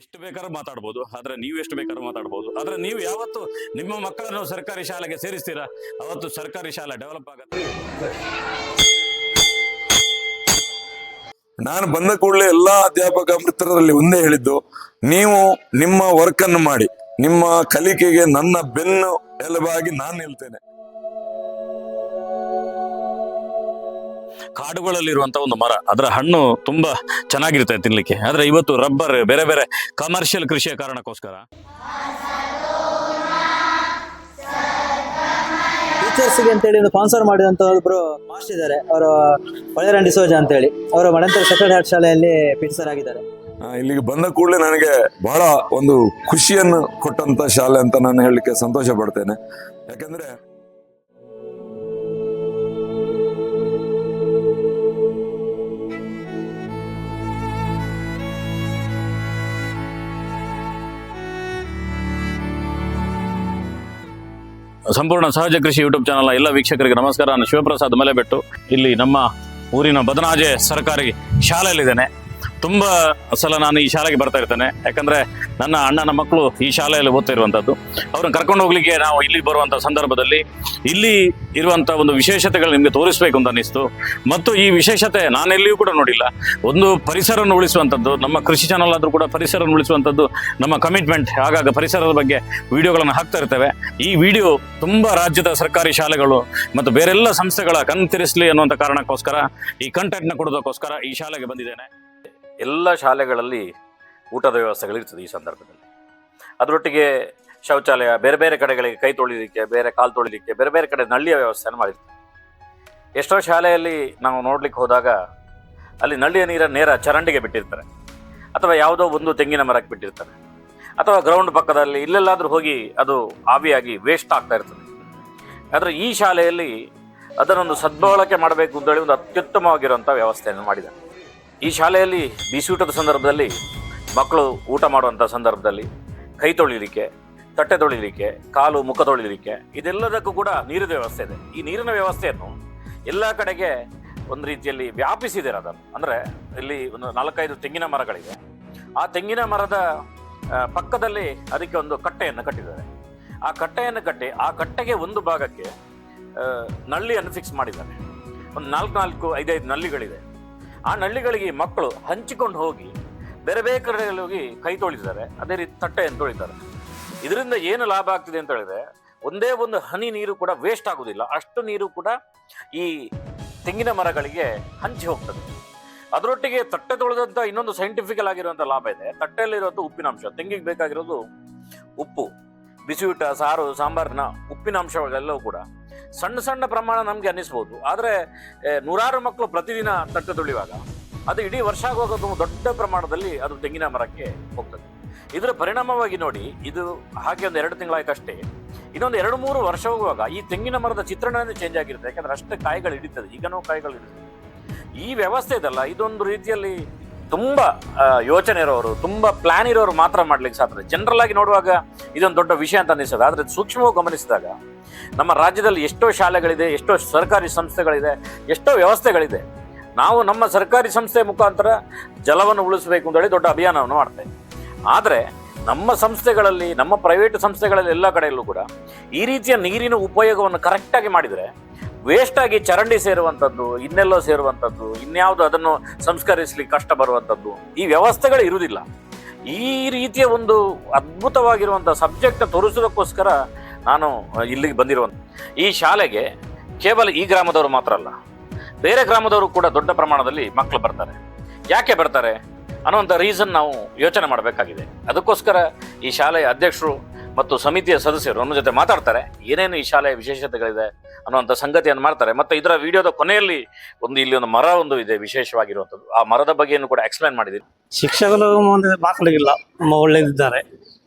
ಎಷ್ಟು ಬೇಕಾದ್ರೂ ಮಾತಾಡ್ಬೋದು. ಆದ್ರೆ ನೀವು ಎಷ್ಟು ಬೇಕಾದ್ರೂ ಮಾತಾಡ್ಬೋದು. ಆದ್ರೆ ನೀವು ಯಾವತ್ತು ನಿಮ್ಮ ಮಕ್ಕಳನ್ನು ಸರ್ಕಾರಿ ಶಾಲೆಗೆ ಸೇರಿಸ್ತೀರಾ? ಅವತ್ತು ಸರ್ಕಾರಿ ಶಾಲೆ ಡೆವಲಪ್ ಆಗುತ್ತೆ. ನಾನು ಬಂದ ಕೂಡಲೇ ಎಲ್ಲಾ ಅಧ್ಯಾಪಕ ಮಿತ್ರರಲ್ಲಿ ಒಂದೇ ಹೇಳಿದ್ದು, ನೀವು ನಿಮ್ಮ ವರ್ಕ್ ಅನ್ನು ಮಾಡಿ, ನಿಮ್ಮ ಕಲಿಕೆಗೆ ನನ್ನ ಬೆನ್ನು ಎಲುಬಾಗಿ ನಾನು ನಿಲ್ತೇನೆ ಕಾಡುಗಳಲ್ಲಿರುವಂತ ಒಂದು ಮರ ಅದರ ಹಣ್ಣು ತುಂಬಾ ಚೆನ್ನಾಗಿರುತ್ತೆ ತಿನ್ಲಿಕ್ಕೆ. ಆದ್ರೆ ಇವತ್ತು ರಬ್ಬರ್ ಬೇರೆ ಬೇರೆ ಕಮರ್ಷಿಯಲ್ ಕೃಷಿಯ ಕಾರಣಕ್ಕೋಸ್ಕರ. ಟೀಚರ್ಸ್ಗೆ ಅಂತೇಳಿ ಒಂದು ಸ್ಪಾನ್ಸರ್ ಮಾಡಿದಂತ ಒಬ್ರು ಮಾಸ್ಟರ್ ಇದ್ದಾರೆ. ಅವರು ಒಳೆರನ್ ಡಿಸೋಜ ಅಂತೇಳಿ. ಅವರು ಮಡಂತರ ಸೆಕೆಂಡ್ ಹ್ಯಾಂಡ್ ಶಾಲೆಯಲ್ಲಿ ಪಿಟ್ಸರ್ ಆಗಿದ್ದಾರೆ. ಇಲ್ಲಿಗೆ ಬಂದ ಕೂಡಲೇ ನನಗೆ ಬಹಳ ಒಂದು ಖುಷಿಯನ್ನು ಕೊಟ್ಟಂತ ಶಾಲೆ ಅಂತ ನಾನು ಹೇಳಲಿಕ್ಕೆ ಸಂತೋಷ ಪಡ್ತೇನೆ. ಯಾಕಂದ್ರೆ ಸಂಪೂರ್ಣ ಸಹಜ ಕೃಷಿ ಯೂಟ್ಯೂಬ್ ಚಾನಲ್ ಎಲ್ಲ ವೀಕ್ಷಕರಿಗೆ ನಮಸ್ಕಾರ. ನಾನು ಶಿವಪ್ರಸಾದ್ ಮಲೆಬೆಟ್ಟು. ಇಲ್ಲಿ ನಮ್ಮ ಊರಿನ ಬದನಾಜೆ ಸರ್ಕಾರಿ ಶಾಲೆಯಲ್ಲಿದ್ದೇನೆ. ತುಂಬಾ ಸಲ ನಾನು ಈ ಶಾಲೆಗೆ ಬರ್ತಾ ಇರ್ತೇನೆ. ಯಾಕಂದ್ರೆ ನನ್ನ ಅಣ್ಣನ ಮಕ್ಕಳು ಈ ಶಾಲೆಯಲ್ಲಿ ಓದ್ತಾ ಇರುವಂತದ್ದು ಅವ್ರನ್ನ ಕರ್ಕೊಂಡು ಹೋಗ್ಲಿಕ್ಕೆ ನಾವು ಇಲ್ಲಿ ಬರುವಂತ ಸಂದರ್ಭದಲ್ಲಿ ಇಲ್ಲಿ ಇರುವಂತ ಒಂದು ವಿಶೇಷತೆಗಳು ನಿಮಗೆ ತೋರಿಸ್ಬೇಕು ಅಂತ ಅನಿಸ್ತು ಮತ್ತು ಈ ವಿಶೇಷತೆ ನಾನೆಲ್ಲಿಯೂ ಕೂಡ ನೋಡಿಲ್ಲ. ಒಂದು ಪರಿಸರವನ್ನು ಉಳಿಸುವಂಥದ್ದು ನಮ್ಮ ಕೃಷಿ ಚಾನಲ್ ಆದ್ರೂ ಕೂಡ ಪರಿಸರವನ್ನು ಉಳಿಸುವಂಥದ್ದು ನಮ್ಮ ಕಮಿಟ್ಮೆಂಟ್ ಆಗಾಗ ಪರಿಸರದ ಬಗ್ಗೆ ವಿಡಿಯೋಗಳನ್ನು ಹಾಕ್ತಾ ಇರ್ತೇವೆ. ಈ ವಿಡಿಯೋ ತುಂಬಾ ರಾಜ್ಯದ ಸರ್ಕಾರಿ ಶಾಲೆಗಳು ಮತ್ತು ಬೇರೆಲ್ಲ ಸಂಸ್ಥೆಗಳ ಕಣ್ತಿರಿಸಲಿ ಅನ್ನುವಂಥ ಕಾರಣಕ್ಕೋಸ್ಕರ, ಈ ಕಂಟೆಂಟ್ನ ಕೊಡೋದಕ್ಕೋಸ್ಕರ ಈ ಶಾಲೆಗೆ ಬಂದಿದ್ದೇನೆ. ಎಲ್ಲ ಶಾಲೆಗಳಲ್ಲಿ ಊಟದ ವ್ಯವಸ್ಥೆಗಳಿರ್ತದೆ ಈ ಸಂದರ್ಭದಲ್ಲಿ. ಅದರೊಟ್ಟಿಗೆ ಶೌಚಾಲಯ, ಬೇರೆ ಬೇರೆ ಕಡೆಗಳಿಗೆ ಕೈ ತೊಳಿಲಿಕ್ಕೆ, ಬೇರೆ ಕಾಲು ತೊಳಿಲಿಕ್ಕೆ, ಬೇರೆ ಬೇರೆ ಕಡೆ ನಳ್ಳಿಯ ವ್ಯವಸ್ಥೆಯನ್ನು ಮಾಡಿರ್ತಾರೆ. ಎಷ್ಟೋ ಶಾಲೆಯಲ್ಲಿ ನಾವು ನೋಡ್ಲಿಕ್ಕೆ ಹೋದಾಗ ಅಲ್ಲಿ ನಳ್ಳಿಯ ನೀರನ್ನು ನೇರ ಚರಂಡಿಗೆ ಬಿಟ್ಟಿರ್ತಾರೆ. ಅಥವಾ ಯಾವುದೋ ಒಂದು ತೆಂಗಿನ ಮರಕ್ಕೆ ಬಿಟ್ಟಿರ್ತಾರೆ. ಅಥವಾ ಗ್ರೌಂಡ್ ಪಕ್ಕದಲ್ಲಿ ಇಲ್ಲೆಲ್ಲಾದರೂ ಹೋಗಿ ಅದು ಆವಿಯಾಗಿ ವೇಸ್ಟ್ ಆಗ್ತಾ ಇರ್ತದೆ. ಆದರೆ ಈ ಶಾಲೆಯಲ್ಲಿ ಅದನ್ನೊಂದು ಸದ್ಬಳಕೆ ಮಾಡಬೇಕು ಅಂತೇಳಿ ಒಂದು ಅತ್ಯುತ್ತಮವಾಗಿರುವಂಥ ವ್ಯವಸ್ಥೆಯನ್ನು ಮಾಡಿದ್ದಾರೆ. ಈ ಶಾಲೆಯಲ್ಲಿ ಬಿಸಿಯೂಟದ ಸಂದರ್ಭದಲ್ಲಿ ಮಕ್ಕಳು ಊಟ ಮಾಡುವಂಥ ಸಂದರ್ಭದಲ್ಲಿ ಕೈ ತೊಳಿಲಿಕ್ಕೆ, ತಟ್ಟೆ ತೊಳಿಲಿಕ್ಕೆ, ಕಾಲು ಮುಖ ತೊಳಿಲಿಕ್ಕೆ ಇದೆಲ್ಲದಕ್ಕೂ ಕೂಡ ನೀರಿನ ವ್ಯವಸ್ಥೆ ಇದೆ. ಈ ನೀರಿನ ವ್ಯವಸ್ಥೆಯನ್ನು ಎಲ್ಲ ಕಡೆಗೆ ಒಂದು ರೀತಿಯಲ್ಲಿ ವ್ಯಾಪಿಸಿದ್ದಾರೆ ಅದನ್ನು. ಅಂದರೆ ಇಲ್ಲಿ ಒಂದು ನಾಲ್ಕೈದು ತೆಂಗಿನ ಮರಗಳಿವೆ. ಆ ತೆಂಗಿನ ಮರದ ಪಕ್ಕದಲ್ಲಿ ಅದಕ್ಕೆ ಒಂದು ಕಟ್ಟೆಯನ್ನು ಕಟ್ಟಿದ್ದಾರೆ. ಆ ಕಟ್ಟೆಯನ್ನು ಕಟ್ಟಿ, ಆ ಕಟ್ಟೆಗೆ ಒಂದು ಭಾಗಕ್ಕೆ ನಳ್ಳಿಯನ್ನು ಫಿಕ್ಸ್ ಮಾಡಿದ್ದಾರೆ. ಒಂದು ನಾಲ್ಕು ನಾಲ್ಕು ಐದೈದು ನಳ್ಳಿಗಳಿದೆ ಆ ನಳ್ಳಿಗಳಿಗೆ ಮಕ್ಕಳು ಹಂಚಿಕೊಂಡು ಹೋಗಿ ಬೇರೆ ಬೇರೆ ಕಡೆಗಳಲ್ಲಿ ಹೋಗಿ ಕೈ ತೊಳಿತಾರೆ ಅದೇ ರೀತಿ ತಟ್ಟೆಯನ್ನು ತೊಳಿತಾರೆ. ಇದರಿಂದ ಏನು ಲಾಭ ಆಗ್ತಿದೆ ಅಂತ ಹೇಳಿದ್ರೆ ಒಂದೇ ಒಂದು ಹನಿ ನೀರು ಕೂಡ ವೇಸ್ಟ್ ಆಗುದಿಲ್ಲ. ಅಷ್ಟು ನೀರು ಕೂಡ ಈ ತೆಂಗಿನ ಮರಗಳಿಗೆ ಹಂಚಿ ಹೋಗ್ತದೆ. ಅದರೊಟ್ಟಿಗೆ ತಟ್ಟೆ ತೊಳೆದಂತ ಇನ್ನೊಂದು ಸೈಂಟಿಫಿಕಲ್ ಆಗಿರುವಂತ ಲಾಭ ಇದೆ. ತಟ್ಟೆಯಲ್ಲಿರುವಂಥ ಉಪ್ಪಿನಾಂಶ ತೆಂಗಿಗೆ ಬೇಕಾಗಿರೋದು ಉಪ್ಪು, ಬಿಸಿಯೂಟ, ಸಾರು, ಸಾಂಬಾರಿನ ಉಪ್ಪಿನಾಂಶಗಳೆಲ್ಲವೂ ಕೂಡ ಸಣ್ಣ ಸಣ್ಣ ಪ್ರಮಾಣ ನಮಗೆ ಅನ್ನಿಸ್ಬೋದು. ಆದರೆ ನೂರಾರು ಮಕ್ಕಳು ಪ್ರತಿದಿನ ತಟ್ಟೆ ತುಳಿಯುವಾಗ, ಅದು ಇಡೀ ವರ್ಷ ಆಗುವಾಗ ದೊಡ್ಡ ಪ್ರಮಾಣದಲ್ಲಿ ಅದು ತೆಂಗಿನ ಮರಕ್ಕೆ ಹೋಗ್ತದೆ. ಇದರ ಪರಿಣಾಮವಾಗಿ ನೋಡಿ, ಇದು ಹಾಗೆ ಒಂದು ಎರಡು ತಿಂಗಳಾಯ್ತಷ್ಟೇ. ಇನ್ನೊಂದು ಎರಡು ಮೂರು ವರ್ಷ ಹೋಗುವಾಗ ಈ ತೆಂಗಿನ ಮರದ ಚಿತ್ರಣವೇ ಚೇಂಜ್ ಆಗಿರುತ್ತೆ. ಯಾಕಂದ್ರೆ ಅಷ್ಟು ಕಾಯಿಗಳು ಹಿಡಿತದೆ. ಈಗನೂ ಕಾಯಿಗಳು ಹಿಡಿತದೆ. ಈ ವ್ಯವಸ್ಥೆ ಇದಲ್ಲ, ಇದೊಂದು ರೀತಿಯಲ್ಲಿ ತುಂಬಾ ಯೋಚನೆ ಇರೋರು, ತುಂಬ ಪ್ಲಾನ್ ಇರೋರು ಮಾತ್ರ ಮಾಡ್ಲಿಕ್ಕೆ ಸಾಧ್ಯ. ಜನರಲ್ ಆಗಿ ನೋಡುವಾಗ ಇದೊಂದು ದೊಡ್ಡ ವಿಷಯ ಅಂತ ಅನಿಸ್ತದೆ ಆದರೆ ಸೂಕ್ಷ್ಮವಾಗಿ ಗಮನಿಸಿದಾಗ ನಮ್ಮ ರಾಜ್ಯದಲ್ಲಿ ಎಷ್ಟೋ ಶಾಲೆಗಳಿದೆ, ಎಷ್ಟೋ ಸರ್ಕಾರಿ ಸಂಸ್ಥೆಗಳಿದೆ, ಎಷ್ಟೋ ವ್ಯವಸ್ಥೆಗಳಿದೆ. ನಾವು ನಮ್ಮ ಸರ್ಕಾರಿ ಸಂಸ್ಥೆ ಮುಖಾಂತರ ಜಲವನ್ನು ಉಳಿಸಬೇಕು ಅಂತೇಳಿ ದೊಡ್ಡ ಅಭಿಯಾನವನ್ನು ಮಾಡ್ತೇವೆ ಆದರೆ ನಮ್ಮ ಸಂಸ್ಥೆಗಳಲ್ಲಿ, ನಮ್ಮ ಪ್ರೈವೇಟ್ ಸಂಸ್ಥೆಗಳಲ್ಲಿ ಎಲ್ಲ ಕಡೆಯಲ್ಲೂ ಕೂಡ ಈ ರೀತಿಯ ನೀರಿನ ಉಪಯೋಗವನ್ನು ಕರೆಕ್ಟಾಗಿ ಮಾಡಿದರೆ ವೇಸ್ಟ್ ಆಗಿ ಚರಂಡಿ ಸೇರುವಂಥದ್ದು, ಇನ್ನೆಲ್ಲೋ ಸೇರುವಂಥದ್ದು, ಇನ್ಯಾವುದು ಅದನ್ನು ಸಂಸ್ಕರಿಸಲಿಕ್ಕೆ ಕಷ್ಟ ಬರುವಂಥದ್ದು, ಈ ವ್ಯವಸ್ಥೆಗಳು ಇರುವುದಿಲ್ಲ. ಈ ರೀತಿಯ ಒಂದು ಅದ್ಭುತವಾಗಿರುವಂಥ ಸಬ್ಜೆಕ್ಟ್ ತೋರಿಸೋದಕ್ಕೋಸ್ಕರ ನಾನು ಇಲ್ಲಿಗೆ ಬಂದಿರುವಂಥ, ಈ ಶಾಲೆಗೆ ಕೇವಲ ಈ ಗ್ರಾಮದವರು ಮಾತ್ರ ಅಲ್ಲ, ಬೇರೆ ಗ್ರಾಮದವರು ಕೂಡ ದೊಡ್ಡ ಪ್ರಮಾಣದಲ್ಲಿ ಮಕ್ಕಳು ಬರ್ತಾರೆ. ಯಾಕೆ ಬರ್ತಾರೆ? ಅನ್ನುವಂಥ ರೀಸನ್ ನಾವು ಯೋಚನೆ ಮಾಡಬೇಕಾಗಿದೆ. ಅದಕ್ಕೋಸ್ಕರ ಈ ಶಾಲೆಯ ಅಧ್ಯಕ್ಷರು ಮತ್ತು ಸಮಿತಿಯ ಸದಸ್ಯರು ನಮ್ಮ ಜೊತೆ ಮಾತಾಡ್ತಾರೆ. ಏನೇನು ಈ ಶಾಲೆಯ ವಿಶೇಷತೆಗಳಿದೆ? ಅನ್ನುವಂಥ ಸಂಗತಿಯನ್ನು ಮಾಡ್ತಾರೆ. ಮತ್ತು ಇದರ ವಿಡಿಯೋದ ಕೊನೆಯಲ್ಲಿ ಒಂದು ಇಲ್ಲಿ ಒಂದು ಮರ ಒಂದು ಇದೆ ವಿಶೇಷವಾಗಿರುವಂಥದ್ದು. ಆ ಮರದ ಬಗ್ಗೆಯನ್ನು ಕೂಡ ಎಕ್ಸ್ಪ್ಲೈನ್ ಮಾಡಿದ್ದೀನಿ ಶಿಕ್ಷಕರು ಒಂದು ಮಕ್ಕಳಿಗಿಲ್ಲ ತುಂಬ ಒಳ್ಳೆಯದಿದ್ದಾರೆ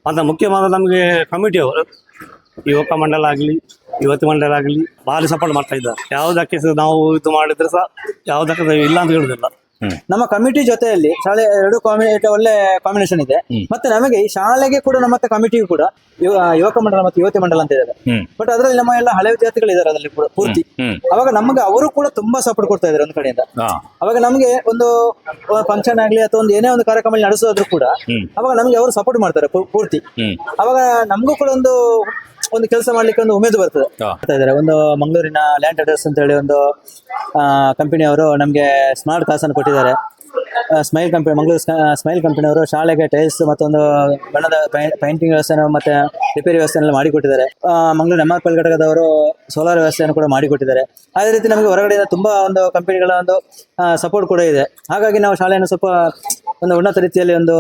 ಮತ್ತು ಮುಖ್ಯವಾದ ನಮಗೆ ಕಮಿಟಿಯವರು ಯುವಕ ಮಂಡಲ ಆಗಲಿ, ಯುವತಿ ಮಂಡಲ ಆಗಲಿ ಭಾರಿ ಸಪೋರ್ಟ್ ಮಾಡ್ತಾ ಇದ್ದಾರೆ. ಯಾವುದಕ್ಕೆ ನಾವು ಇದು ಮಾಡಿದ್ರೆ ಸಹ ಯಾವುದಕ್ಕೆ ಇಲ್ಲ ಅಂತ ಹೇಳುದಿಲ್ಲ. ಹ್ಮ್. ನಮ್ಮ ಕಮಿಟಿ ಜೊತೆಯಲ್ಲಿ ಶಾಲೆ ಎರಡು ಕಾಂಬಿನೇಟ್ ಒಳ್ಳೆ ಕಾಂಬಿನೇಷನ್ ಇದೆ. ಮತ್ತೆ ನಮಗೆ ಈ ಶಾಲೆಗೆ ಕೂಡ ನಮ್ಮ ಕಮಿಟಿಗೂ ಕೂಡ ಯುವ- ಯುವಕ ಮಂಡಲ ಮತ್ತು ಯುವತಿ ಮಂಡಲ ಅಂತ ಇದ್ದಾರೆ ಬಟ್ ಅದರಲ್ಲಿ ನಮ್ಮ ಎಲ್ಲ ಹಳೆ ವಿದ್ಯಾರ್ಥಿಗಳು ಇದ್ದಾರೆ ಅದರಲ್ಲಿ ಕೂಡ ಪೂರ್ತಿ. ಅವಾಗ ನಮಗೆ ಅವರು ಕೂಡ ತುಂಬಾ ಸಪೋರ್ಟ್ ಕೊಡ್ತಾ ಇದ್ದಾರೆ ಒಂದು ಕಡೆಯಿಂದ. ಅವಾಗ ನಮಗೆ ಒಂದು ಫಂಕ್ಷನ್ ಆಗ್ಲಿ ಅಥವಾ ಒಂದು ಏನೇ ಒಂದು ಕಾರ್ಯಕ್ರಮ ನಡೆಸೋದ್ರು ಕೂಡ ಅವಾಗ ನಮಗೆ ಅವರು ಸಪೋರ್ಟ್ ಮಾಡ್ತಾರೆ ಪೂರ್ತಿ. ಅವಾಗ ನಮಗೂ ಕೂಡ ಒಂದು ಒಂದು ಕೆಲಸ ಮಾಡ್ಲಿಕ್ಕೆ ಒಂದು ಉಮೇದು ಬರ್ತದೆ. ಮಾಡ್ತಾ ಇದ್ದಾರೆ. ಒಂದು ಮಂಗಳೂರಿನ ಲ್ಯಾಂಡ್ ಟ್ರೇಡರ್ಸ್ ಅಂತ ಹೇಳಿ ಒಂದು ಕಂಪನಿ ಅವರು ನಮಗೆ ಸ್ಮಾರ್ಟ್ ಕಾಸನ್ನು ಕೊಟ್ಟಿದ್ದಾರೆ. Smile company Mangaluru smile company ಅವರು ಶಾಲೆಗೆ ಟೈಲ್ಸ್ ಮತ್ತೊಂದು ಬಣ್ಣದ ಪೈಂಟಿಂಗ್ ವ್ಯವಸ್ಥೆಯನ್ನು ಮತ್ತೆ ರಿಪೇರಿ ವ್ಯವಸ್ಥೆನೆಲ್ಲ ಮಾಡಿಕೊಟ್ಟಿದ್ದಾರೆ. ಮಂಗಳೂರು ಎಂ ಆರ್ ಪಲ್ ಘಟಕದವರು ಸೋಲಾರ್ ವ್ಯವಸ್ಥೆಯನ್ನು ಕೂಡ ಮಾಡಿಕೊಟ್ಟಿದ್ದಾರೆ. ಅದೇ ರೀತಿ ನಮಗೆ ಹೊರಗಡೆಯಿಂದ ತುಂಬಾ ಒಂದು ಕಂಪನಿಗಳ ಒಂದು ಸಪೋರ್ಟ್ ಕೂಡ ಇದೆ. ಹಾಗಾಗಿ ನಾವು ಶಾಲೆಯನ್ನು ಸ್ವಲ್ಪ ಒಂದು ಉನ್ನತ ರೀತಿಯಲ್ಲಿ ಒಂದು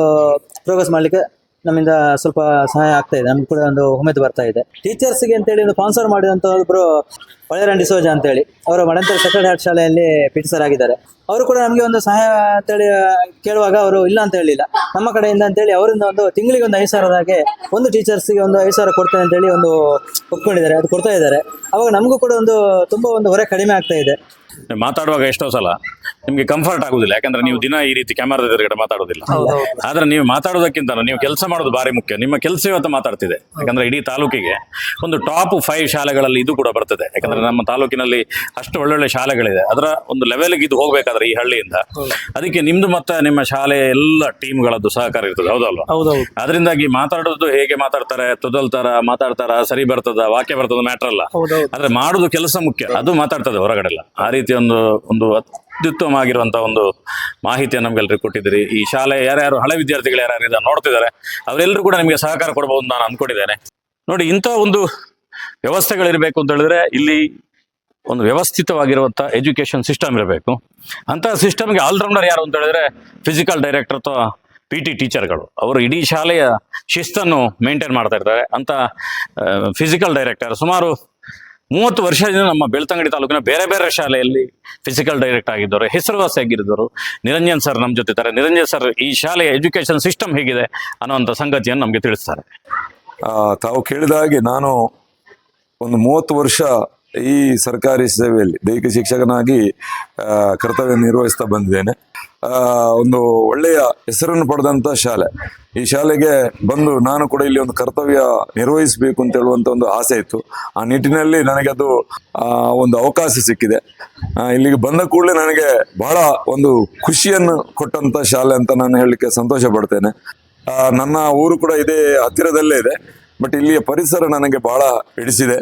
ಪ್ರೋಗ್ರೆಸ್ ಮಾಡಲಿಕ್ಕೆ ನಮ್ಮಿಂದ ಸ್ವಲ್ಪ ಸಹಾಯ ಆಗ್ತಾ ಇದೆ. ನಮ್ಗೆ ಕೂಡ ಒಂದು ಉಮೇದು ಬರ್ತಾ ಇದೆ. ಟೀಚರ್ಸ್ಗೆ ಅಂತೇಳಿ ಒಂದು ಸ್ಪಾನ್ಸರ್ ಮಾಡಿದಂತ ಒಬ್ರು ಹೊಳೆರಂಡಿ ಸೋಜ ಅಂತೇಳಿ. ಅವರು ಮಡಂತರ ಸೆಕೆಂಡ್ ಹ್ಯಾಂಡ್ ಶಾಲೆಯಲ್ಲಿ ಪಿ ಸರ್ ಆಗಿದ್ದಾರೆ. ಅವರು ಕೂಡ ನಮಗೆ ಒಂದು ಸಹಾಯ ಅಂತೇಳಿ ಕೇಳುವಾಗ ಅವರು ಇಲ್ಲ ಅಂತ ಹೇಳಿಲ್ಲ. ನಮ್ಮ ಕಡೆಯಿಂದ ಅಂತೇಳಿ ಅವರಿಂದ ಒಂದು ತಿಂಗಳಿಗೆ ಒಂದು ಐದು ಸಾವಿರದ ಹಾಗೆ ಒಂದು ಟೀಚರ್ಸ್ಗೆ ಒಂದು ಐದು ಸಾವಿರ ಕೊಡ್ತೇನೆ ಅಂತೇಳಿ ಒಂದು ಒಪ್ಕೊಂಡಿದ್ದಾರೆ. ಅದು ಕೊಡ್ತಾ ಇದ್ದಾರೆ. ಅವಾಗ ನಮಗೂ ಕೂಡ ಒಂದು ತುಂಬಾ ಒಂದು ಹೊರೆ ಕಡಿಮೆ ಆಗ್ತಾ ಇದೆ. ಮಾತಾಡುವಾಗ ಎಷ್ಟೋ ಸಲ ನಿಮ್ಗೆ ಕಂಫರ್ಟ್ ಆಗುದಿಲ್ಲ. ಯಾಕಂದ್ರೆ ನೀವು ದಿನ ಈ ರೀತಿ ಕ್ಯಾಮರಾದ ಎದುರುಗಡೆ ಮಾತಾಡೋದಿಲ್ಲ ಆದ್ರೆ ನೀವು ಮಾತಾಡೋದಕ್ಕಿಂತ ನೀವು ಕೆಲಸ ಮಾಡೋದು ಬಾರಿ ಮುಖ್ಯ. ನಿಮ್ಮ ಕೆಲಸ ಇವತ್ತು ಮಾತಾಡ್ತಿದೆ. ಯಾಕಂದ್ರೆ ಇಡೀ ತಾಲೂಕಿಗೆ ಒಂದು ಟಾಪ್ ಫೈವ್ ಶಾಲೆಗಳಲ್ಲಿ ಇದು ಕೂಡ ಬರ್ತದೆ. ಯಾಕಂದ್ರೆ ನಮ್ಮ ತಾಲೂಕಿನಲ್ಲಿ ಅಷ್ಟು ಒಳ್ಳೊಳ್ಳೆ ಶಾಲೆಗಳಿದೆ. ಅದರ ಒಂದು ಲೆವೆಲ್ಗೆ ಇದು ಹೋಗ್ಬೇಕಾದ್ರೆ ಈ ಹಳ್ಳಿಯಿಂದ. ಅದಕ್ಕೆ ನಿಮ್ದು ಮತ್ತೆ ನಿಮ್ಮ ಶಾಲೆ ಎಲ್ಲ ಟೀಮ್ಗಳದ್ದು ಸಹಕಾರ ಇರ್ತದೆ. ಹೌದಲ್ವಾ? ಅದರಿಂದಾಗಿ ಮಾತಾಡೋದು ಹೇಗೆ ಮಾತಾಡ್ತಾರೆ ತೊದಲ್ತಾರ ಮಾತಾಡ್ತಾರ ಸರಿ ಬರ್ತದ ವಾಕ್ಯ ಬರ್ತದ ಮ್ಯಾಟ್ರ್ ಅಲ್ಲ. ಹೌದೌದು. ಆದ್ರೆ ಮಾಡುದು ಕೆಲಸ ಮುಖ್ಯ. ಅದು ಮಾತಾಡ್ತದೆ ಹೊರಗಡೆಲ್ಲ. ಆ ರೀತಿ ಒಂದು ಒಂದು ಅತ್ಯುತ್ತಮವಾಗಿರುವಂಥ ಒಂದು ಮಾಹಿತಿಯನ್ನು ನಮಗೆಲ್ಲರಿಗೂ ಕೊಟ್ಟಿದ್ದೀರಿ. ಈ ಶಾಲೆ ಯಾರ್ಯಾರು, ಹಳೆ ವಿದ್ಯಾರ್ಥಿಗಳು ಯಾರ್ಯಾರು ಇದನ್ನು ನೋಡ್ತಿದ್ದಾರೆ. ಅವರೆಲ್ಲರೂ ಕೂಡ ನಿಮಗೆ ಸಹಕಾರ ಕೊಡಬಹುದು ನಾನು ಅಂದ್ಕೊಂಡಿದ್ದೇನೆ ನೋಡಿ, ಇಂಥ ಒಂದು ವ್ಯವಸ್ಥೆಗಳಿರಬೇಕು ಅಂತ ಹೇಳಿದ್ರೆ ಇಲ್ಲಿ ಒಂದು ವ್ಯವಸ್ಥಿತವಾಗಿರುವಂಥ ಎಜುಕೇಶನ್ ಸಿಸ್ಟಮ್ ಇರಬೇಕು. ಅಂತಹ ಸಿಸ್ಟಮ್ಗೆ ಆಲ್ರೌಂಡರ್ ಯಾರು ಅಂತ ಹೇಳಿದ್ರೆ ಫಿಸಿಕಲ್ ಡೈರೆಕ್ಟರ್ ಅಥವಾ ಪಿ ಟಿ ಟೀಚರ್ಗಳು. ಅವರು ಇಡೀ ಶಾಲೆಯ ಶಿಸ್ತನ್ನು ಮೇಂಟೈನ್ ಮಾಡ್ತಾ ಇರ್ತಾರೆ. ಅಂತ ಫಿಸಿಕಲ್ ಡೈರೆಕ್ಟರ್ ಸುಮಾರು ಮೂವತ್ತು ವರ್ಷದಿಂದ ನಮ್ಮ ಬೆಳ್ತಂಗಡಿ ತಾಲೂಕಿನ ಬೇರೆ ಬೇರೆ ಶಾಲೆಯಲ್ಲಿ ಫಿಸಿಕಲ್ ಡೈರೆಕ್ಟ್ ಆಗಿದ್ದವರು ಹೆಸರುವಾಸಿಯಾಗಿರಿದ್ದವರು ನಿರಂಜನ್ ಸರ್ ನಮ್ಮ ಜೊತೆ ಇದ್ದಾರೆ. ನಿರಂಜನ್ ಸರ್ ಈ ಶಾಲೆಯ ಎಜುಕೇಶನ್ ಸಿಸ್ಟಮ್ ಹೇಗಿದೆ ಅನ್ನುವಂಥ ಸಂಗತಿಯನ್ನು ನಮಗೆ ತಿಳಿಸ್ತಾರೆ. ತಾವು ಕೇಳಿದ ಹಾಗೆ ನಾನು ಒಂದು ಮೂವತ್ತು ವರ್ಷ ಈ ಸರ್ಕಾರಿ ಸೇವೆಯಲ್ಲಿ ದೈಹಿಕ ಶಿಕ್ಷಕನಾಗಿ ಕರ್ತವ್ಯ ನಿರ್ವಹಿಸ್ತಾ ಬಂದಿದ್ದೇನೆ. ಒಂದು ಒಳ್ಳೆಯ ಹೆಸರನ್ನು ಪಡೆದಂಥ ಶಾಲೆ. ಈ ಶಾಲೆಗೆ ಬಂದು ನಾನು ಕೂಡ ಇಲ್ಲಿ ಒಂದು ಕರ್ತವ್ಯ ನಿರ್ವಹಿಸಬೇಕು ಅಂತ ಹೇಳುವಂಥ ಒಂದು ಆಸೆ ಇತ್ತು. ಆ ನಿಟ್ಟಿನಲ್ಲಿ ನನಗೆ ಅದು ಒಂದು ಅವಕಾಶ ಸಿಕ್ಕಿದೆ. ಇಲ್ಲಿಗೆ ಬಂದ ಕೂಡಲೇ ನನಗೆ ಬಹಳ ಒಂದು ಖುಷಿಯನ್ನು ಕೊಟ್ಟಂಥ ಶಾಲೆ ಅಂತ ನಾನು ಹೇಳಲಿಕ್ಕೆ ಸಂತೋಷ ಪಡ್ತೇನೆ. ನನ್ನ ಊರು ಕೂಡ ಇದೇ ಹತ್ತಿರದಲ್ಲೇ ಇದೆ. ಬಟ್ ಇಲ್ಲಿಯ ಪರಿಸರ ನನಗೆ ಬಹಳ ಹಿಡಿಸಿದೆ.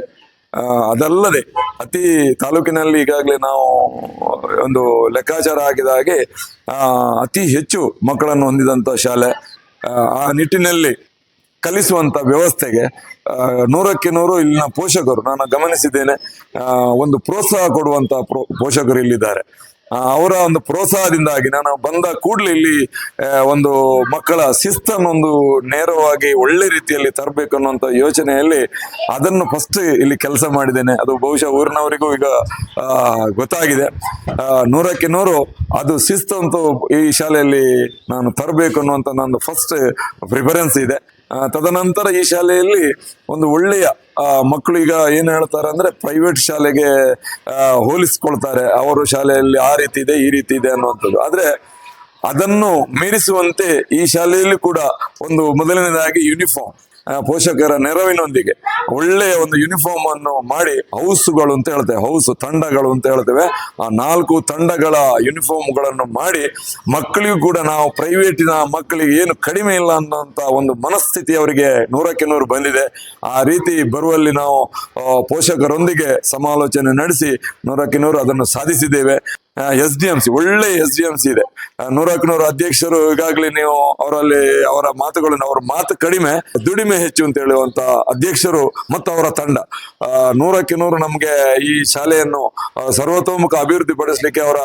ಅದಲ್ಲದೆ ಅತಿ ತಾಲೂಕಿನಲ್ಲಿ ಈಗಾಗಲೇ ನಾವು ಒಂದು ಲೆಕ್ಕಾಚಾರ ಆಗಿದ ಹಾಗೆ ಅತಿ ಹೆಚ್ಚು ಮಕ್ಕಳನ್ನು ಹೊಂದಿದಂಥ ಶಾಲೆ ಆ, ನಿಟ್ಟಿನಲ್ಲಿ ಕಲಿಸುವಂತ ವ್ಯವಸ್ಥೆಗೆ ನೂರಕ್ಕೆ ನೂರು ಇಲ್ಲಿನ ಪೋಷಕರು ನಾನು ಗಮನಿಸಿದ್ದೇನೆ ಒಂದು ಪ್ರೋತ್ಸಾಹ ಕೊಡುವಂತ ಪ್ರೋ ಪೋಷಕರು ಇಲ್ಲಿದ್ದಾರೆ. ಅವರ ಒಂದು ಪ್ರೋತ್ಸಾಹದಿಂದಾಗಿ ನಾನು ಬಂದ ಕೂಡಲೇ ಇಲ್ಲಿ ಒಂದು ಮಕ್ಕಳ ಶಿಸ್ತನ್ನೊಂದು ನೇರವಾಗಿ ಒಳ್ಳೆ ರೀತಿಯಲ್ಲಿ ತರಬೇಕು ಅನ್ನುವಂಥ ಯೋಚನೆಯಲ್ಲಿ ಅದನ್ನು ಫಸ್ಟ್ ಇಲ್ಲಿ ಕೆಲಸ ಮಾಡಿದ್ದೇನೆ. ಅದು ಬಹುಶಃ ಊರಿನವರಿಗೂ ಈಗ ಗೊತ್ತಾಗಿದೆ. ನೂರಕ್ಕೆ ನೂರು ಅದು ಶಿಸ್ತಂತೂ ಈ ಶಾಲೆಯಲ್ಲಿ ನಾನು ತರಬೇಕು ಅನ್ನುವಂಥ ನಂದು ಫಸ್ಟ್ ಪ್ರಿಫರೆನ್ಸ್ ಇದೆ. ತದನಂತರ ಈ ಶಾಲೆಯಲ್ಲಿ ಒಂದು ಒಳ್ಳೆಯ ಮಕ್ಕಳು ಈಗ ಏನು ಹೇಳ್ತಾರೆ ಅಂದ್ರೆ ಪ್ರೈವೇಟ್ ಶಾಲೆಗೆ ಹೋಲಿಸ್ಕೊಳ್ತಾರೆ ಅವರು ಶಾಲೆಯಲ್ಲಿ ಆ ರೀತಿ ಇದೆ, ಈ ರೀತಿ ಇದೆ ಅನ್ನುವಂಥದ್ದು. ಆದ್ರೆ ಅದನ್ನು ಮೀರಿಸುವಂತೆ ಈ ಶಾಲೆಯಲ್ಲಿ ಕೂಡ ಒಂದು ಮೊದಲನೇದಾಗಿ ಯೂನಿಫಾರ್ಮ್ ಪೋಷಕರ ನೆರವಿನೊಂದಿಗೆ ಒಳ್ಳೆಯ ಒಂದು ಯೂನಿಫಾರ್ಮ್ ಅನ್ನು ಮಾಡಿ ಹೌಸ್ಗಳು ಅಂತ ಹೇಳ್ತೇವೆ, ಹೌಸ್ ತಂಡಗಳು ಅಂತ ಹೇಳ್ತೇವೆ. ಆ ನಾಲ್ಕು ತಂಡಗಳ ಯೂನಿಫಾರ್ಮ್ಗಳನ್ನು ಮಾಡಿ ಮಕ್ಕಳಿಗೂ ಕೂಡ ನಾವು ಪ್ರೈವೇಟಿನ ಮಕ್ಕಳಿಗೆ ಏನು ಕಡಿಮೆ ಇಲ್ಲ ಅನ್ನೋಂಥ ಒಂದು ಮನಸ್ಥಿತಿ ಅವರಿಗೆ ನೂರಕ್ಕೆ ನೂರು ಬಂದಿದೆ. ಆ ರೀತಿ ಬರುವಲ್ಲಿ ನಾವು ಪೋಷಕರೊಂದಿಗೆ ಸಮಾಲೋಚನೆ ನಡೆಸಿ ನೂರಕ್ಕೆ ನೂರು ಅದನ್ನು ಸಾಧಿಸಿದ್ದೇವೆ. ಎಸ್ ಡಿ ಎಂ ಸಿ ಒಳ್ಳೆ ಎಸ್ ಡಿ ಎಂ ಸಿ ಇದೆ. ನೂರಕ್ಕೆ ನೂರು ಅಧ್ಯಕ್ಷರು ಈಗಾಗಲೇ ನೀವು ಅವರಲ್ಲಿ ಅವರ ಮಾತುಗಳನ್ನು ಅವರ ಮಾತು ಕಡಿಮೆ ದುಡಿಮೆ ಹೆಚ್ಚು ಅಂತ ಹೇಳುವಂತ ಅಧ್ಯಕ್ಷರು ಮತ್ತು ಅವರ ತಂಡ. ನೂರಕ್ಕೆ ನೂರು ನಮಗೆ ಈ ಶಾಲೆಯನ್ನು ಸರ್ವತೋಮುಖ ಅಭಿವೃದ್ಧಿ ಪಡಿಸಲಿಕ್ಕೆ ಅವರ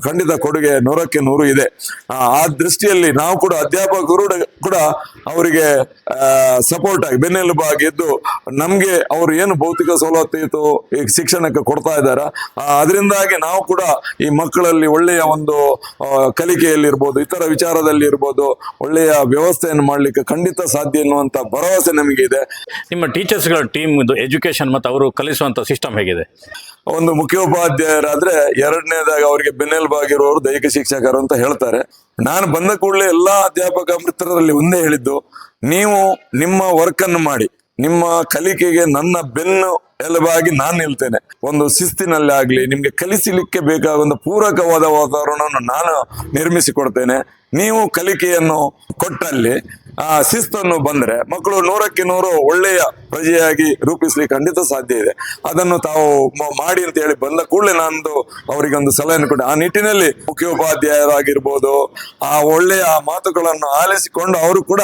ಖಂಡಿತ ಕೊಡುಗೆ ನೂರಕ್ಕೆ ನೂರು ಇದೆ. ಆ, ದೃಷ್ಟಿಯಲ್ಲಿ ನಾವು ಕೂಡ ಅಧ್ಯಾಪಕರು ಕೂಡ ಅವರಿಗೆ ಸಪೋರ್ಟ್ ಆಗಿ ಬೆನ್ನೆಲುಬಾಗಿ ಇದ್ದು ನಮ್ಗೆ ಅವರು ಏನು ಭೌತಿಕ ಸವಲತ್ತು ಇತ್ತು ಈ ಶಿಕ್ಷಣಕ್ಕೆ ಕೊಡ್ತಾ ಇದ್ದಾರ ಅದರಿಂದಾಗಿ ನಾವು ಕೂಡ ಈ ಮಕ್ಕಳಲ್ಲಿ ಒಳ್ಳೆಯ ಒಂದು ಕಲಿಕೆಯಲ್ಲಿರ್ಬೋದು ಇತರ ವಿಚಾರದಲ್ಲಿ ಇರ್ಬೋದು ಒಳ್ಳೆಯ ವ್ಯವಸ್ಥೆಯನ್ನು ಮಾಡಲಿಕ್ಕೆ ಖಂಡಿತ ಸಾಧ್ಯ ಎನ್ನುವಂತ ಭರವಸೆ ನಮಗಿದೆ. ನಿಮ್ಮ ಟೀಚರ್ಸ್ಗಳ ಟೀಮ್ ಇದು ಎಜುಕೇಶನ್ ಮತ್ತು ಅವರು ಕಲಿಸುವಂಥ ಸಿಸ್ಟಮ್ ಹೇಗಿದೆ? ಒಂದು ಮುಖ್ಯೋಪಾಧ್ಯಾಯರಾದ್ರೆ ಎರಡನೇದಾಗಿ ಅವರಿಗೆ ಬೆನ್ನೆಲುಬಾಗಿರುವವರು ದೈಹಿಕ ಶಿಕ್ಷಕರು ಅಂತ ಹೇಳ್ತಾರೆ. ನಾನು ಬಂದ ಕೂಡಲೇ ಎಲ್ಲ ಅಧ್ಯಾಪಕ ಮಿತ್ರರಲ್ಲಿ ಒಂದೇ ಹೇಳಿದ್ದು ನೀವು ನಿಮ್ಮ ವರ್ಕನ್ನು ಮಾಡಿ ನಿಮ್ಮ ಕಲಿಕೆಗೆ ನನ್ನ ಬೆನ್ನು ಎಲುಬಾಗಿ ನಾನು ನಿಲ್ತೇನೆ ಒಂದು ಶಿಸ್ತಿನಲ್ಲಿ ಆಗಲಿ ನಿಮಗೆ ಕಲಿಸಲಿಕ್ಕೆ ಬೇಕಾದ ಒಂದು ಪೂರಕವಾದ ವಾತಾವರಣವನ್ನು ನಾನು ನಿರ್ಮಿಸಿಕೊಡ್ತೇನೆ. ನೀವು ಕಲಿಕೆಯನ್ನು ಕೊಟ್ಟಲ್ಲಿ, ಆ ಶಿಸ್ತನ್ನು ಬಂದ್ರೆ ಮಕ್ಕಳು ನೂರಕ್ಕೆ ನೂರು ಒಳ್ಳೆಯ ಪ್ರಜೆಯಾಗಿ ರೂಪಿಸ್ಲಿಕ್ಕೆ ಖಂಡಿತ ಸಾಧ್ಯ ಇದೆ. ಅದನ್ನು ತಾವು ಮಾಡಿ ಅಂತ ಹೇಳಿ ಬಂದ ಕೂಡಲೇ ನಂದು ಅವರಿಗೆ ಒಂದು ಸಲಹೆಯನ್ನು ಕೊಟ್ಟೆ. ಆ ನಿಟ್ಟಿನಲ್ಲಿ ಮುಖ್ಯೋಪಾಧ್ಯಾಯರಾಗಿರ್ಬೋದು, ಆ ಒಳ್ಳೆಯ ಮಾತುಗಳನ್ನು ಆಲಿಸಿಕೊಂಡು ಅವರು ಕೂಡ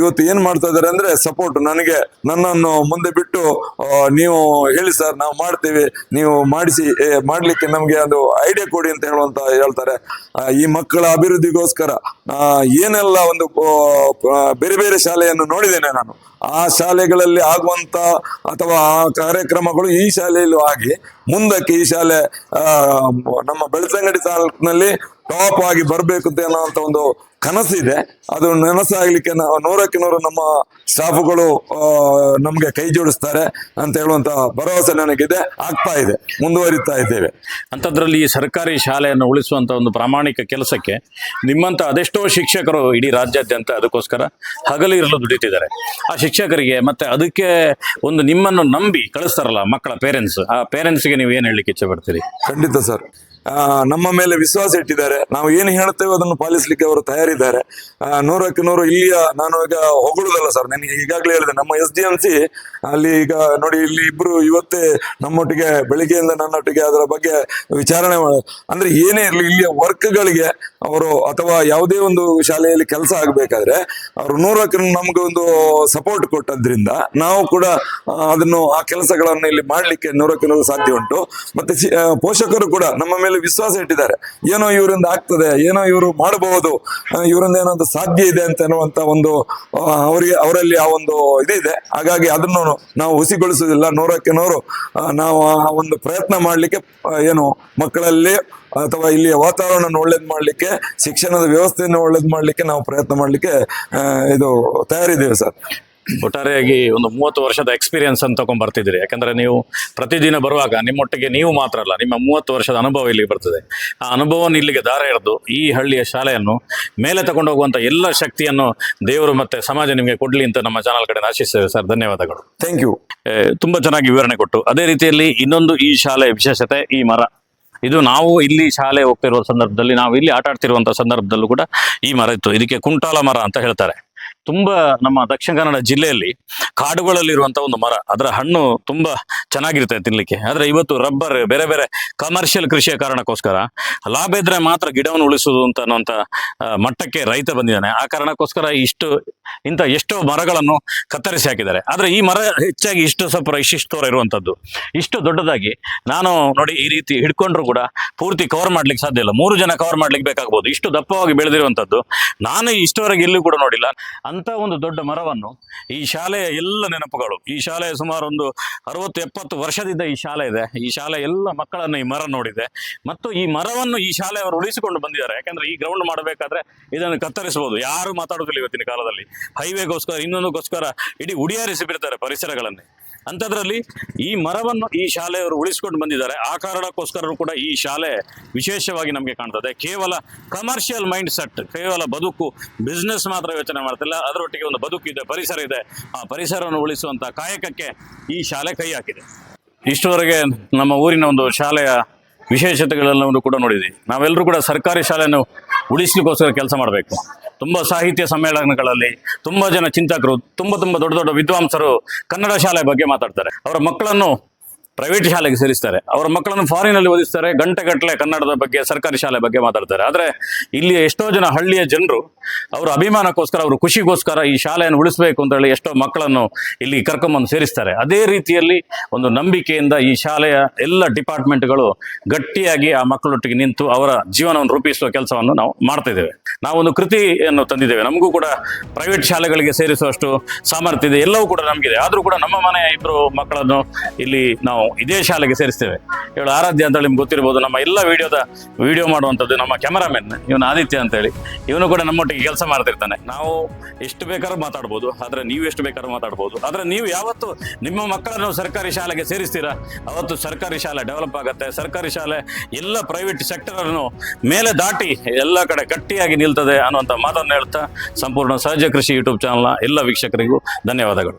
ಇವತ್ತು ಏನ್ ಮಾಡ್ತಾ ಇದಾರೆ ಅಂದ್ರೆ ಸಪೋರ್ಟ್ ನನಗೆ, ನನ್ನನ್ನು ಮುಂದೆ ಬಿಟ್ಟು ನೀವು ಹೇಳಿ ಸರ್ ನಾವು ಮಾಡ್ತೀವಿ, ನೀವು ಮಾಡಿಸಿ ಮಾಡ್ಲಿಕ್ಕೆ ನಮ್ಗೆ ಅದು ಐಡಿಯಾ ಕೊಡಿ ಅಂತ ಹೇಳುವಂತ ಹೇಳ್ತಾರೆ. ಈ ಮಕ್ಕಳ ಅಭಿವೃದ್ಧಿಗೋಸ್ಕರ ಏನೆಲ್ಲ ಒಂದು ಬೇರೆ ಬೇರೆ ಶಾಲೆಯನ್ನು ನೋಡಿದ್ದೇನೆ ನಾನು. ಆ ಶಾಲೆಗಳಲ್ಲಿ ಆಗುವಂತ ಅಥವಾ ಆ ಕಾರ್ಯಕ್ರಮಗಳು ಈ ಶಾಲೆಯಲ್ಲೂ ಆಗಿ ಮುಂದಕ್ಕೆ ಈ ಶಾಲೆ ನಮ್ಮ ಬೆಳ್ತಂಗಡಿ ತಾಲೂಕಿನಲ್ಲಿ ಟಾಪ್ ಆಗಿ ಬರಬೇಕು ಅಂತ ಒಂದು ಒಂದು ಕನಸಿದೆ ಅದು ನನಸಾಗ್ಲಿಕ್ಕೆ ನೂರಕ್ಕೆ ನೂರು ನಮ್ಮ ಸ್ಟಾಫ್ಗಳು ನಮ್ಗೆ ಕೈ ಜೋಡಿಸ್ತಾರೆ ಅಂತ ಹೇಳುವಂತ ಭರವಸೆ ನನಗಿದೆ. ಆಗ್ತಾ ಇದೆ. ಮುಂದುವರಿತಾ ಇದ್ದೇವೆ. ಅಂಥದ್ರಲ್ಲಿ ಈ ಸರ್ಕಾರಿ ಶಾಲೆಯನ್ನು ಉಳಿಸುವಂಥ ಒಂದು ಪ್ರಾಮಾಣಿಕ ಕೆಲಸಕ್ಕೆ ನಿಮ್ಮಂಥ ಅದೆಷ್ಟೋ ಶಿಕ್ಷಕರು ಇಡೀ ರಾಜ್ಯಾದ್ಯಂತ ಅದಕ್ಕೋಸ್ಕರ ಹಗಲಿರಲು ದುಡಿತಿದ್ದಾರೆ. ಆ ಶಿಕ್ಷಕರಿಗೆ ಮತ್ತೆ ಅದಕ್ಕೆ ಒಂದು ನಿಮ್ಮನ್ನು ನಂಬಿ ಕಳಿಸ್ತಾರಲ್ಲ ಮಕ್ಕಳ ಪೇರೆಂಟ್ಸ್ ಆ ಪೇರೆಂಟ್ಸ್ಗೆ ನೀವು ಏನು ಹೇಳಲಿಕ್ಕೆ ಇಚ್ಛೆ ಪಡ್ತೀರಿ? ಖಂಡಿತ ಸರ್. ನಮ್ಮ ಮೇಲೆ ವಿಶ್ವಾಸ ಇಟ್ಟಿದ್ದಾರೆ. ನಾವು ಏನು ಹೇಳ್ತೇವೆ ಅದನ್ನು ಪಾಲಿಸಲಿಕ್ಕೆ ಅವರು ತಯಾರಿದ್ದಾರೆ. ನೂರಕ್ಕೆ ನೂರು ಇಲ್ಲಿಯ ನಾನು ಈಗ ಹೊಗಳುದಲ್ಲ ಸರ್ ನನಗೆ ಈಗಾಗಲೇ ಹೇಳಿದೆ. ನಮ್ಮ ಎಸ್ ಡಿ ಎಂ ಸಿ ಅಲ್ಲಿ ಈಗ ನೋಡಿ ಇಲ್ಲಿ ಇಬ್ರು ಇವತ್ತೇ ನಮ್ಮೊಟ್ಟಿಗೆ, ಬೆಳಿಗ್ಗೆಯಿಂದ ನನ್ನೊಟ್ಟಿಗೆ ಅದರ ಬಗ್ಗೆ ವಿಚಾರಣೆ ಅಂದ್ರೆ ಏನೇ ಇರಲಿ, ಇಲ್ಲಿಯ ವರ್ಕ್ಗಳಿಗೆ ಅವರು ಅಥವಾ ಯಾವುದೇ ಒಂದು ಶಾಲೆಯಲ್ಲಿ ಕೆಲಸ ಆಗಬೇಕಾದ್ರೆ ಅವರು ನೂರಕ್ಕೆ ನಮ್ಗೆ ಒಂದು ಸಪೋರ್ಟ್ ಕೊಟ್ಟದ್ರಿಂದ ನಾವು ಕೂಡ ಅದನ್ನು ಆ ಕೆಲಸಗಳನ್ನು ಇಲ್ಲಿ ಮಾಡಲಿಕ್ಕೆ ನೂರಕ್ಕೆ ನೂರು ಸಾಧ್ಯ ಉಂಟು. ಮತ್ತೆ ಪೋಷಕರು ಕೂಡ ನಮ್ಮ ಮೇಲೆ ವಿಶ್ವಾಸ ಇಟ್ಟಿದ್ದಾರೆ. ಏನೋ ಇವರಿಂದ ಆಗ್ತದೆ, ಏನೋ ಇವರು ಮಾಡಬಹುದು ಇವರಿಂದ ಏನೋ ಒಂದು ಸಾಧ್ಯ ಇದೆ ಅಂತ ಅನ್ನುವಂತ ಒಂದು ಅವರಿಗೆ, ಅವರಲ್ಲಿ ಆ ಒಂದು ಇದಿದೆ. ಹಾಗಾಗಿ ಅದನ್ನು ನಾವು ಹುಸಿಗೊಳಿಸೋದಿಲ್ಲ ನೂರಕ್ಕೆ ನೂರು ನಾವು ಆ ಒಂದು ಪ್ರಯತ್ನ ಮಾಡಲಿಕ್ಕೆ ಏನು ಮಕ್ಕಳಲ್ಲಿ ಅಥವಾ ಇಲ್ಲಿಯ ವಾತಾವರಣವನ್ನು ಒಳ್ಳೇದು ಮಾಡಲಿಕ್ಕೆ, ಶಿಕ್ಷಣದ ವ್ಯವಸ್ಥೆಯನ್ನು ಒಳ್ಳೇದು ಮಾಡಲಿಕ್ಕೆ ನಾವು ಪ್ರಯತ್ನ ಮಾಡಲಿಕ್ಕೆ ಇದು ತಯಾರಿದ್ದೇವೆ ಸರ್. ಒಟ್ಟಾರೆಯಾಗಿ ಒಂದು ಮೂವತ್ತು ವರ್ಷದ ಎಕ್ಸ್ಪೀರಿಯನ್ಸ್ ಅಂತ ತಗೊಂಡ್ ಬರ್ತಿದ್ದೀರಿ. ಯಾಕಂದ್ರೆ ನೀವು ಪ್ರತಿದಿನ ಬರುವಾಗ ನಿಮ್ಮೊಟ್ಟಿಗೆ ನೀವು ಮಾತ್ರ ಅಲ್ಲ ನಿಮ್ಮ ಮೂವತ್ತು ವರ್ಷದ ಅನುಭವ ಇಲ್ಲಿಗೆ ಬರ್ತದೆ. ಆ ಅನುಭವವನ್ನು ಇಲ್ಲಿಗೆ ದಾರ ಎಳೆದು ಈ ಹಳ್ಳಿಯ ಶಾಲೆಯನ್ನು ಮೇಲೆ ತಗೊಂಡು ಹೋಗುವಂತ ಎಲ್ಲ ಶಕ್ತಿಯನ್ನು ದೇವರು ಮತ್ತೆ ಸಮಾಜ ನಿಮಗೆ ಕೊಡ್ಲಿ ಅಂತ ನಮ್ಮ ಚಾನಲ್ ಕಡೆ ಆಶಿಸ್ತೇವೆ ಸರ್. ಧನ್ಯವಾದಗಳು. ಥ್ಯಾಂಕ್ ಯು ತುಂಬಾ ಚೆನ್ನಾಗಿ ವಿವರಣೆ ಕೊಟ್ಟು ಅದೇ ರೀತಿಯಲ್ಲಿ ಇನ್ನೊಂದು ಈ ಶಾಲೆಯ ವಿಶೇಷತೆ ಈ ಮರ. ಇದು ನಾವು ಇಲ್ಲಿ ಶಾಲೆ ಹೋಗ್ತಿರುವ ಸಂದರ್ಭದಲ್ಲಿ ನಾವು ಇಲ್ಲಿ ಆಟ ಆಡ್ತಿರುವಂತಹ ಸಂದರ್ಭದಲ್ಲೂ ಕೂಡ ಈ ಮರ ಇತ್ತು. ಇದಕ್ಕೆ ಕುಂಟಾಲ ಮರ ಅಂತ ಹೇಳ್ತಾರೆ. ತುಂಬಾ ನಮ್ಮ ದಕ್ಷಿಣ ಕನ್ನಡ ಜಿಲ್ಲೆಯಲ್ಲಿ ಕಾಡುಗಳಲ್ಲಿ ಇರುವಂತಹ ಒಂದು ಮರ. ಅದರ ಹಣ್ಣು ತುಂಬಾ ಚೆನ್ನಾಗಿರುತ್ತೆ ತಿನ್ಲಿಕ್ಕೆ. ಆದ್ರೆ ಇವತ್ತು ರಬ್ಬರ್ ಬೇರೆ ಬೇರೆ ಕಮರ್ಷಿಯಲ್ ಕೃಷಿಯ ಕಾರಣಕ್ಕೋಸ್ಕರ ಲಾಭ ಇದ್ರೆ ಮಾತ್ರ ಗಿಡವನ್ನು ಉಳಿಸುವುದು ಅಂತ ಅನ್ನುವಂತ ಆ, ಮಟ್ಟಕ್ಕೆ ರೈತ ಬಂದಿದ್ದಾನೆ. ಆ ಕಾರಣಕ್ಕೋಸ್ಕರ ಇಷ್ಟು ಇಂಥ ಎಷ್ಟೋ ಮರಗಳನ್ನು ಕತ್ತರಿಸಿ ಹಾಕಿದ್ದಾರೆ. ಆದ್ರೆ ಈ ಮರ ಹೆಚ್ಚಾಗಿ ಇಷ್ಟು ಸ್ವಲ್ಪ ಇಷ್ಟೋರ ಇರುವಂತದ್ದು. ಇಷ್ಟು ದೊಡ್ಡದಾಗಿ ನಾನು ನೋಡಿ ಈ ರೀತಿ ಹಿಡ್ಕೊಂಡ್ರು ಕೂಡ ಪೂರ್ತಿ ಕವರ್ ಮಾಡ್ಲಿಕ್ಕೆ ಸಾಧ್ಯ ಇಲ್ಲ. ಮೂರು ಜನ ಕವರ್ ಮಾಡ್ಲಿಕ್ಕೆ ಬೇಕಾಗಬಹುದು ಇಷ್ಟು ದಪ್ಪವಾಗಿ ಬೆಳೆದಿರುವಂತದ್ದು. ನಾನು ಇಷ್ಟವರೆಗೆ ಎಲ್ಲೂ ಕೂಡ ನೋಡಿಲ್ಲ. ಅಂತ ಒಂದು ದೊಡ್ಡ ಮರವನ್ನು ಈ ಶಾಲೆಯ ಎಲ್ಲ ನೆನಪುಗಳು. ಈ ಶಾಲೆಯ ಸುಮಾರು ಒಂದು ಅರವತ್ತು ಎಪ್ಪತ್ತು ವರ್ಷದಿಂದ ಈ ಶಾಲೆ ಇದೆ. ಈ ಶಾಲೆ ಎಲ್ಲ ಮಕ್ಕಳನ್ನು ಈ ಮರ ನೋಡಿದೆ. ಮತ್ತು ಈ ಮರವನ್ನು ಈ ಶಾಲೆಯವರು ಉಳಿಸಿಕೊಂಡು ಬಂದಿದ್ದಾರೆ. ಯಾಕಂದ್ರೆ ಈ ಗ್ರೌಂಡ್ ಮಾಡಬೇಕಾದ್ರೆ ಇದನ್ನು ಕತ್ತರಿಸಬಹುದು ಯಾರು ಮಾತಾಡೋದಿಲ್ಲ ಇವತ್ತಿನ ಕಾಲದಲ್ಲಿ. ಹೈವೇಗೋಸ್ಕರ ಇನ್ನೊಂದಕ್ಕೋಸ್ಕರ ಇಡೀ ಉಡಿಯಾರಿಸಿ ಬಿಡ್ತಾರೆ ಪರಿಸರಗಳನ್ನೇ. ಅಂಥದ್ರಲ್ಲಿ ಈ ಮರವನ್ನು ಈ ಶಾಲೆಯವರು ಉಳಿಸಿಕೊಂಡು ಬಂದಿದ್ದಾರೆ. ಆ ಕಾರಣಕ್ಕೋಸ್ಕರ ಕೂಡ ಈ ಶಾಲೆ ವಿಶೇಷವಾಗಿ ನಮಗೆ ಕಾಣ್ತದೆ. ಕೇವಲ ಕಮರ್ಷಿಯಲ್ ಮೈಂಡ್ ಸೆಟ್ ಕೇವಲ ಬದುಕು ಬಿಸ್ನೆಸ್ ಮಾತ್ರ ಯೋಚನೆ ಮಾಡ್ತಿಲ್ಲ. ಅದರೊಟ್ಟಿಗೆ ಒಂದು ಬದುಕಿದೆ ಪರಿಸರ ಇದೆ. ಆ ಪರಿಸರವನ್ನು ಉಳಿಸುವಂತ ಕಾಯಕಕ್ಕೆ ಈ ಶಾಲೆ ಕೈ ಹಾಕಿದೆ. ಇಷ್ಟವರೆಗೆ ನಮ್ಮ ಊರಿನ ಒಂದು ಶಾಲೆಯ ವಿಶೇಷತೆಗಳೆಲ್ಲವನ್ನು ಕೂಡ ನೋಡಿದ್ವಿ. ನಾವೆಲ್ಲರೂ ಕೂಡ ಸರ್ಕಾರಿ ಶಾಲೆಯನ್ನು ಉಳಿಸ್ಲಿಕ್ಕೋಸ್ಕರ ಕೆಲಸ ಮಾಡಬೇಕು. ತುಂಬ ಸಾಹಿತ್ಯ ಸಮ್ಮೇಳನಗಳಲ್ಲಿ ತುಂಬ ಜನ ಚಿಂತಕರು, ತುಂಬ ತುಂಬ ದೊಡ್ಡ ದೊಡ್ಡ ವಿದ್ವಾಂಸರು ಕನ್ನಡ ಶಾಲೆ ಬಗ್ಗೆ ಮಾತಾಡ್ತಾರೆ. ಅವರ ಮಕ್ಕಳನ್ನು ಪ್ರೈವೇಟ್ ಶಾಲೆಗೆ ಸೇರಿಸ್ತಾರೆ. ಅವರ ಮಕ್ಕಳನ್ನು ಫಾರಿನಲ್ಲಿ ಓದಿಸ್ತಾರೆ, ಗಂಟೆಗಟ್ಟಲೆ ಕನ್ನಡದ ಬಗ್ಗೆ, ಸರ್ಕಾರಿ ಶಾಲೆ ಬಗ್ಗೆ ಮಾತಾಡ್ತಾರೆ. ಆದರೆ ಇಲ್ಲಿ ಎಷ್ಟೋ ಜನ ಹಳ್ಳಿಯ ಜನರು ಅವರ ಅಭಿಮಾನಕ್ಕೋಸ್ಕರ, ಅವರು ಖುಷಿಗೋಸ್ಕರ ಈ ಶಾಲೆಯನ್ನು ಉಳಿಸಬೇಕು ಅಂತ ಹೇಳಿ ಎಷ್ಟೋ ಮಕ್ಕಳನ್ನು ಇಲ್ಲಿ ಕರ್ಕೊಂಬಂದು ಸೇರಿಸ್ತಾರೆ. ಅದೇ ರೀತಿಯಲ್ಲಿ ಒಂದು ನಂಬಿಕೆಯಿಂದ ಈ ಶಾಲೆಯ ಎಲ್ಲ ಡಿಪಾರ್ಟ್ಮೆಂಟ್ಗಳು ಗಟ್ಟಿಯಾಗಿ ಆ ಮಕ್ಕಳೊಟ್ಟಿಗೆ ನಿಂತು ಅವರ ಜೀವನವನ್ನು ರೂಪಿಸುವ ಕೆಲಸವನ್ನು ನಾವು ಮಾಡ್ತಾ ಇದ್ದೇವೆ. ನಾವೊಂದು ಕೃತಿಯನ್ನು ತಂದಿದ್ದೇವೆ. ನಮಗೂ ಕೂಡ ಪ್ರೈವೇಟ್ ಶಾಲೆಗಳಿಗೆ ಸೇರಿಸುವಷ್ಟು ಸಾಮರ್ಥ್ಯ ಇದೆ. ಎಲ್ಲವೂ ಕೂಡ ನಮಗಿದೆ. ಆದರೂ ಕೂಡ ನಮ್ಮ ಮನೆಯ ಇಬ್ಬರು ಮಕ್ಕಳನ್ನು ಇಲ್ಲಿ ನಾವು ನಾವು ಇದೇ ಶಾಲೆಗೆ ಸೇರಿಸ್ತೇವೆ. ಇವಳು ಆರಾಧ್ಯ ಅಂತ ನಿಮ್ಗೆ ಗೊತ್ತಿರ್ಬೋದು, ನಮ್ಮ ಎಲ್ಲ ವಿಡಿಯೋದ, ವಿಡಿಯೋ ಮಾಡುವಂಥದ್ದು ನಮ್ಮ ಕ್ಯಾಮರಾಮನ್ ಇವನು ಆದಿತ್ಯ ಅಂತೇಳಿ. ಇವನು ಕೂಡ ನಮ್ಮೊಟ್ಟಿಗೆ ಕೆಲಸ ಮಾಡ್ತಿರ್ತಾನೆ. ನಾವು ಎಷ್ಟು ಬೇಕಾದ್ರೂ ಮಾತಾಡ್ಬೋದು, ಆದರೆ ನೀವು ಎಷ್ಟು ಬೇಕಾದ್ರೂ ಮಾತಾಡ್ಬೋದು. ಆದರೆ ನೀವು ಯಾವತ್ತು ನಿಮ್ಮ ಮಕ್ಕಳನ್ನು ಸರ್ಕಾರಿ ಶಾಲೆಗೆ ಸೇರಿಸ್ತೀರಾ? ಅವತ್ತು ಸರ್ಕಾರಿ ಶಾಲೆ ಡೆವಲಪ್ ಆಗುತ್ತೆ. ಸರ್ಕಾರಿ ಶಾಲೆ ಎಲ್ಲ ಪ್ರೈವೇಟ್ ಸೆಕ್ಟರನ್ನು ಮೇಲೆ ದಾಟಿ ಎಲ್ಲ ಕಡೆ ಗಟ್ಟಿಯಾಗಿ ನಿಲ್ತದೆ ಅನ್ನುವಂಥ ಮಾತನ್ನು ಹೇಳ್ತಾ, ಸಂಪೂರ್ಣ ಸಹಜ ಕೃಷಿ ಯೂಟ್ಯೂಬ್ ಚಾನಲ್ನ ಎಲ್ಲ ವೀಕ್ಷಕರಿಗೂ ಧನ್ಯವಾದಗಳು.